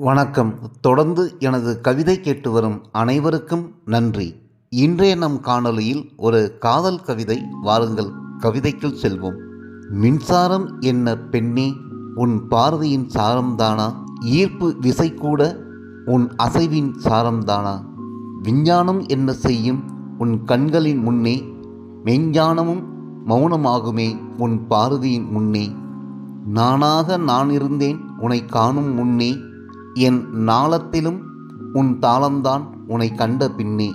வணக்கம். தொடர்ந்து எனது கவிதை கேட்டு வரும் அனைவருக்கும் நன்றி. இன்றைய நம் காணொலியில் ஒரு காதல் கவிதை வாருங்கள். கவிதைக்குள் செல்வோம். மின்சாரம் என்ன பெண்ணே? உன் பார்வையின் சாரம்தானா? ஈர்ப்பு விசை கூட உன் அசைவின் சாரம்தானா? விஞ்ஞானம் என்ன செய்யும்? உன் கண்களின் முன்னே. மெஞ்ஞானமும் மௌனமாகுமே உன் பார்வையின் முன்னே. நானாக நான் இருந்தேன் உன்னை காணும் முன்னே. என் நாளத்திலும் உன் தாளம்தான் உன்னை கண்ட பின்னே.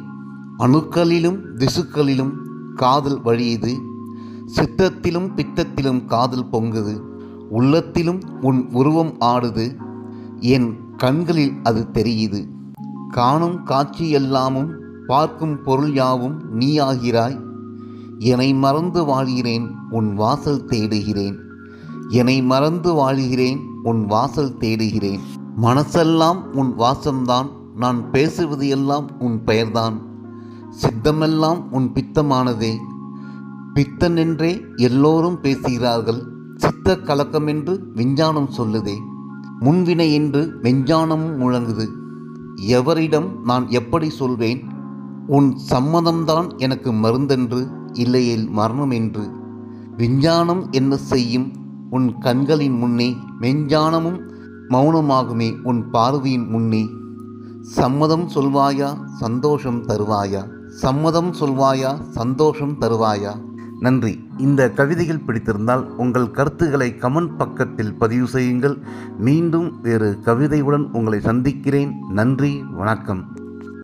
அணுக்களிலும் திசுக்களிலும் காதல் வழியுது. சித்தத்திலும் பித்தத்திலும் காதல் பொங்குது. உள்ளத்திலும் உன் உருவம் ஆடுது. என் கண்களில் அது தெரியுது. காணும் காட்சி எல்லாமும் பார்க்கும் பொருள் யாவும் நீயாகிறாய். என்னை மறந்து வாழ்கிறேன் உன் வாசல் தேடுகிறேன். என்னை மறந்து வாழ்கிறேன் உன் வாசல் தேடுகிறேன். மனசெல்லாம் உன் வாசம்தான் நான் பேசுவது எல்லாம் உன் பெயர்தான். சித்தமெல்லாம் உன் பித்தமானதே. பித்தனென்றே எல்லோரும் பேசுகிறார்கள் சித்த கலக்கமென்று விஞ்ஞானம் சொல்லுதே. முன்வினை என்று மெஞ்ஞானமும் முழங்குது. எவரிடம் நான் எப்படி சொல்வேன்? உன் சம்மதம்தான் எனக்கு மருந்தென்று இல்லையேல் மரணம் என்று விஞ்ஞானம் என்ன செய்யும்? உன் கண்களின் முன்னே மெஞ்ஞானமும் மௌனமாகுமே உன் பார்வையின் முன்னே. சம்மதம் சொல்வாயா சந்தோஷம் தருவாயா? சம்மதம் சொல்வாயா சந்தோஷம் தருவாயா? நன்றி. இந்த கவிதைகள் பிடித்திருந்தால் உங்கள் கருத்துக்களை கமெண்ட் பக்கத்தில் பதிவு செய்யுங்கள். மீண்டும் வேறு கவிதையுடன் உங்களை சந்திக்கிறேன். நன்றி வணக்கம்.